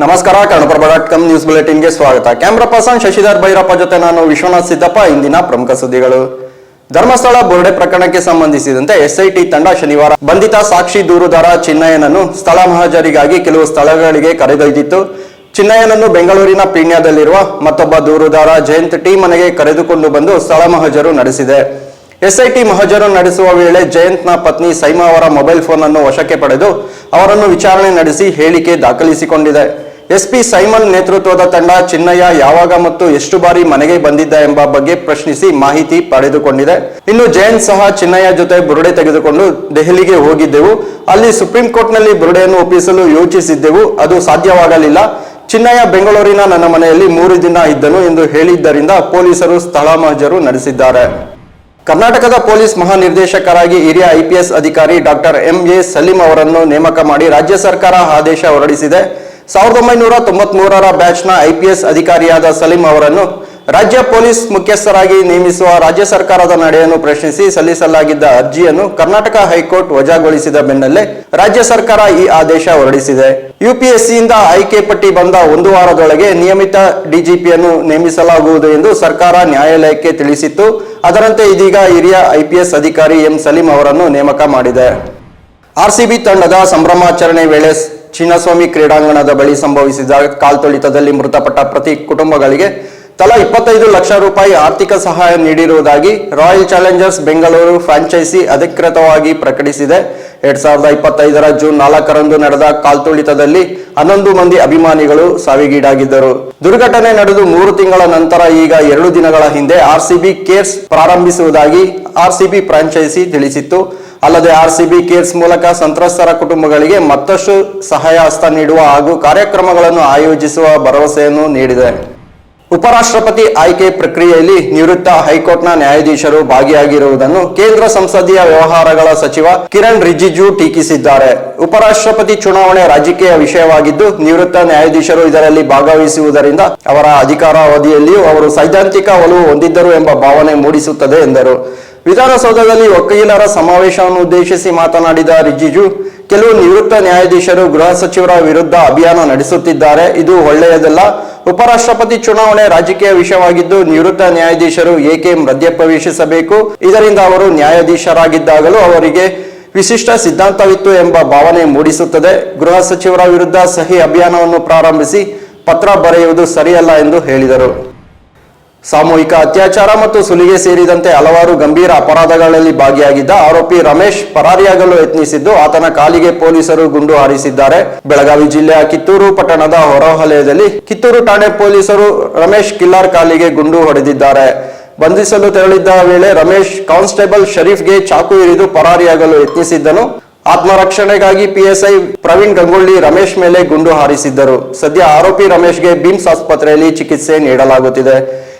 ನಮಸ್ಕಾರ Kannadaprabha dot com news ಬುಲೆಟಿನ್ಗೆ ಸ್ವಾಗತ. ಕ್ಯಾಮ್ರಾ ಪರ್ಸನ್ ಶಶಿಧರ್ ಭೈರಪ್ಪ ಜೊತೆ ನಾನು ವಿಶ್ವನಾಥ್ ಸಿದ್ದಪ್ಪ, ಇಂದಿನ ಪ್ರಮುಖ ಸುದ್ದಿಗಳು. ಧರ್ಮಸ್ಥಳ ಬೋರ್ಡೆ ಪ್ರಕರಣಕ್ಕೆ ಸಂಬಂಧಿಸಿದಂತೆ ಎಸ್ಐಟಿ ತಂಡ ಶನಿವಾರ ಬಂಧಿತ ಸಾಕ್ಷಿ ದೂರುದಾರ ಚಿನ್ನಯ್ಯನನ್ನು ಸ್ಥಳ ಮಹಜರಿಗಾಗಿ ಕೆಲವು ಸ್ಥಳಗಳಿಗೆ ಕರೆದೊಯ್ದಿತ್ತು. ಚಿನ್ನಯ್ಯನನ್ನು ಬೆಂಗಳೂರಿನ ಪೀಣ್ಯದಲ್ಲಿರುವ ಮತ್ತೊಬ್ಬ ದೂರುದಾರ ಜಯಂತ್ ಟಿ ಮನೆಗೆ ಕರೆದುಕೊಂಡು ಬಂದು ಸ್ಥಳ ಮಹಜರು ನಡೆಸಿದೆ. ಎಸ್ಐಟಿ ಮಹಜರು ನಡೆಸುವ ವೇಳೆ ಜಯಂತ್ನ ಪತ್ನಿ ಸೈಮಾ ಅವರ ಮೊಬೈಲ್ ಫೋನ್ ಅನ್ನು ವಶಕ್ಕೆ ಪಡೆದು ಅವರನ್ನು ವಿಚಾರಣೆ ನಡೆಸಿ ಹೇಳಿಕೆ ದಾಖಲಿಸಿಕೊಂಡಿದೆ. ಎಸ್ಪಿ ಸೈಮನ್ ನೇತೃತ್ವದ ತಂಡ ಚಿನ್ನಯ್ಯ ಯಾವಾಗ ಮತ್ತು ಎಷ್ಟು ಬಾರಿ ಮನೆಗೆ ಬಂದಿದ್ದ ಎಂಬ ಬಗ್ಗೆ ಪ್ರಶ್ನಿಸಿ ಮಾಹಿತಿ ಪಡೆದುಕೊಂಡಿದೆ. ಇನ್ನು ಜಯಂತ್ ಸಹ ಚಿನ್ನಯ್ಯ ಜೊತೆ ಬುರುಡೆ ತೆಗೆದುಕೊಂಡು ದೆಹಲಿಗೆ ಹೋಗಿದ್ದೆವು. ಅಲ್ಲಿ ಸುಪ್ರೀಂ ಕೋರ್ಟ್ನಲ್ಲಿ ಬುರುಡೆಯನ್ನು ಒಪ್ಪಿಸಲು ಯೋಚಿಸಿದ್ದೆವು. ಅದು ಸಾಧ್ಯವಾಗಲಿಲ್ಲ. ಚಿನ್ನಯ್ಯ ಬೆಂಗಳೂರಿನ ನನ್ನ ಮನೆಯಲ್ಲಿ ಮೂರು ದಿನ ಇದ್ದನು ಎಂದು ಹೇಳಿದ್ದರಿಂದ ಪೊಲೀಸರು ಸ್ಥಳ ಮಹಜರು ನಡೆಸಿದ್ದಾರೆ. ಕರ್ನಾಟಕದ ಪೊಲೀಸ್ ಮಹಾನಿರ್ದೇಶಕರಾಗಿ ಹಿರಿಯ ಐಪಿಎಸ್ ಅಧಿಕಾರಿ ಡಾಕ್ಟರ್ ಎಂ ಎ ಸಲೀಂ ಅವರನ್ನು ನೇಮಕ ಮಾಡಿ ರಾಜ್ಯ ಸರ್ಕಾರ ಆದೇಶ ಹೊರಡಿಸಿದೆ. ಸಾವಿರದ ಒಂಬೈನೂರ ತೊಂಬತ್ಮೂರರ ಬ್ಯಾಚ್ನ ಐಪಿಎಸ್ ಅಧಿಕಾರಿಯಾದ ಸಲೀಂ ಅವರನ್ನು ರಾಜ್ಯ ಪೊಲೀಸ್ ಮುಖ್ಯಸ್ಥರಾಗಿ ನೇಮಿಸುವ ರಾಜ್ಯ ಸರ್ಕಾರದ ನಡೆಯನ್ನು ಪ್ರಶ್ನಿಸಿ ಸಲ್ಲಿಸಲಾಗಿದ್ದ ಅರ್ಜಿಯನ್ನು ಕರ್ನಾಟಕ ಹೈಕೋರ್ಟ್ ವಜಾಗೊಳಿಸಿದ ಬೆನ್ನಲ್ಲೇ ರಾಜ್ಯ ಸರ್ಕಾರ ಈ ಆದೇಶ ಹೊರಡಿಸಿದೆ. ಯುಪಿಎಸ್ಸಿಯಿಂದ ಆಯ್ಕೆ ಪಟ್ಟಿ ಬಂದ ಒಂದು ವಾರದೊಳಗೆ ನಿಯಮಿತ ಡಿಜಿಪಿಯನ್ನು ನೇಮಿಸಲಾಗುವುದು ಎಂದು ಸರ್ಕಾರ ನ್ಯಾಯಾಲಯಕ್ಕೆ ತಿಳಿಸಿತ್ತು. ಅದರಂತೆ ಇದೀಗ ಹಿರಿಯ ಐಪಿಎಸ್ ಅಧಿಕಾರಿ ಎಂ ಸಲೀಂ ಅವರನ್ನು ನೇಮಕ ಮಾಡಿದೆ. ಆರ್ಸಿಬಿ ತಂಡದ ಸಂಭ್ರಮಾಚರಣೆ ವೇಳೆ ಚಿನ್ನಸ್ವಾಮಿ ಕ್ರೀಡಾಂಗಣದ ಬಳಿ ಸಂಭವಿಸಿದ ಕಾಲ್ತುಳಿತದಲ್ಲಿ ಮೃತಪಟ್ಟ ಪ್ರತಿ ಕುಟುಂಬಗಳಿಗೆ ತಲಾ ಇಪ್ಪತ್ತೈದು ಲಕ್ಷ ರೂಪಾಯಿ ಆರ್ಥಿಕ ಸಹಾಯ ನೀಡಿರುವುದಾಗಿ ರಾಯಲ್ ಚಾಲೆಂಜರ್ಸ್ ಬೆಂಗಳೂರು ಫ್ರಾಂಚೈಸಿ ಅಧಿಕೃತವಾಗಿ ಪ್ರಕಟಿಸಿದೆ. ಎರಡ್ ಸಾವಿರದ ಇಪ್ಪತ್ತೈದರ ಜೂನ್ ನಾಲ್ಕರಂದು ನಡೆದ ಕಾಲ್ತುಳಿತದಲ್ಲಿ ಹನ್ನೊಂದು ಮಂದಿ ಅಭಿಮಾನಿಗಳು ಸಾವಿಗೀಡಾಗಿದ್ದರು. ದುರ್ಘಟನೆ ನಡೆದು ಮೂರು ತಿಂಗಳ ನಂತರ ಈಗ ಎರಡು ದಿನಗಳ ಹಿಂದೆ ಆರ್ಸಿಬಿ ಕೇರ್ಸ್ ಪ್ರಾರಂಭಿಸುವುದಾಗಿ ಆರ್ಸಿಬಿ ಫ್ರಾಂಚೈಸಿ ತಿಳಿಸಿತ್ತು. ಅಲ್ಲದೆ ಆರ್ಸಿಬಿ ಕೇರ್ಸ್ ಮೂಲಕ ಸಂತ್ರಸ್ತರ ಕುಟುಂಬಗಳಿಗೆ ಮತ್ತಷ್ಟು ಸಹಾಯ ಹಸ್ತ ನೀಡುವ ಹಾಗೂ ಕಾರ್ಯಕ್ರಮಗಳನ್ನು ಆಯೋಜಿಸುವ ಭರವಸೆಯನ್ನು ನೀಡಿದೆ. ಉಪರಾಷ್ಟ್ರಪತಿ ಆಯ್ಕೆ ಪ್ರಕ್ರಿಯೆಯಲ್ಲಿ ನಿವೃತ್ತ ಹೈಕೋರ್ಟ್ನ ನ್ಯಾಯಾಧೀಶರು ಭಾಗಿಯಾಗಿರುವುದನ್ನು ಕೇಂದ್ರ ಸಂಸದೀಯ ವ್ಯವಹಾರಗಳ ಸಚಿವ ಕಿರಣ್ ರಿಜಿಜು ಟೀಕಿಸಿದ್ದಾರೆ. ಉಪರಾಷ್ಟ್ರಪತಿ ಚುನಾವಣೆ ರಾಜಕೀಯ ವಿಷಯವಾಗಿದ್ದು, ನಿವೃತ್ತ ನ್ಯಾಯಾಧೀಶರು ಇದರಲ್ಲಿ ಭಾಗವಹಿಸುವುದರಿಂದ ಅವರ ಅಧಿಕಾರಾವಧಿಯಲ್ಲಿಯೂ ಅವರು ಸೈದ್ಧಾಂತಿಕ ಒಲವು ಹೊಂದಿದ್ದರು ಎಂಬ ಭಾವನೆ ಮೂಡಿಸುತ್ತದೆ ಎಂದರು. ವಿಧಾನಸೌಧದಲ್ಲಿ ವಕೀಲರ ಸಮಾವೇಶವನ್ನು ಉದ್ದೇಶಿಸಿ ಮಾತನಾಡಿದ ರಿಜಿಜು ಕೆಲವು ನಿವೃತ್ತ ನ್ಯಾಯಾಧೀಶರು ಗೃಹ ಸಚಿವರ ವಿರುದ್ಧ ಅಭಿಯಾನ ನಡೆಸುತ್ತಿದ್ದಾರೆ. ಇದು ಒಳ್ಳೆಯದಲ್ಲ. ಉಪರಾಷ್ಟ್ರಪತಿ ಚುನಾವಣೆ ರಾಜಕೀಯ ವಿಷಯವಾಗಿದ್ದು ನಿವೃತ್ತ ನ್ಯಾಯಾಧೀಶರು ಏಕೆ ಮಧ್ಯಪ್ರವೇಶಿಸಬೇಕು ಇದರಿಂದ ಅವರು ನ್ಯಾಯಾಧೀಶರಾಗಿದ್ದಾಗಲೂ ಅವರಿಗೆ ವಿಶಿಷ್ಟ ಸಿದ್ಧಾಂತವಿತ್ತು ಎಂಬ ಭಾವನೆ ಮೂಡಿಸುತ್ತದೆ. ಗೃಹ ಸಚಿವರ ವಿರುದ್ಧ ಸಹಿ ಅಭಿಯಾನವನ್ನು ಪ್ರಾರಂಭಿಸಿ ಪತ್ರ ಬರೆಯುವುದು ಸರಿಯಲ್ಲ ಎಂದು ಹೇಳಿದರು. ಸಾಮೂಹಿಕ ಅತ್ಯಾಚಾರ ಮತ್ತು ಸುಲಿಗೆ ಸೇರಿದಂತೆ ಹಲವಾರು ಗಂಭೀರ ಅಪರಾಧಗಳಲ್ಲಿ ಭಾಗಿಯಾಗಿದ್ದ ಆರೋಪಿ ರಮೇಶ್ ಪರಾರಿಯಾಗಲು ಯತ್ನಿಸಿದ್ದು, ಆತನ ಕಾಲಿಗೆ ಪೊಲೀಸರು ಗುಂಡು ಹಾರಿಸಿದ್ದಾರೆ. ಬೆಳಗಾವಿ ಜಿಲ್ಲೆಯ ಕಿತ್ತೂರು ಪಟ್ಟಣದ ಹೊರವಲಯದಲ್ಲಿ ಕಿತ್ತೂರು ಠಾಣೆ ಪೊಲೀಸರು ರಮೇಶ್ ಕಿಲ್ಲಾರ್ ಕಾಲಿಗೆ ಗುಂಡು ಹೊಡೆದಿದ್ದಾರೆ. ಬಂಧಿಸಲು ತೆರಳಿದ್ದ ವೇಳೆ ರಮೇಶ್ ಕಾನ್ಸ್ಟೇಬಲ್ ಶರೀಫ್ಗೆ ಚಾಕು ಇರಿದು ಪರಾರಿಯಾಗಲು ಯತ್ನಿಸಿದ್ದನು. ಆತ್ಮರಕ್ಷಣೆಗಾಗಿ ಪಿಎಸ್ಐ ಪ್ರವೀಣ್ ಗಂಗೊಳ್ಳಿ ರಮೇಶ್ ಮೇಲೆ ಗುಂಡು ಹಾರಿಸಿದ್ದರು. ಸದ್ಯ ಆರೋಪಿ ರಮೇಶ್ಗೆ ಬಿಮ್ಸ್ ಆಸ್ಪತ್ರೆಯಲ್ಲಿ ಚಿಕಿತ್ಸೆ ನೀಡಲಾಗುತ್ತಿದೆ.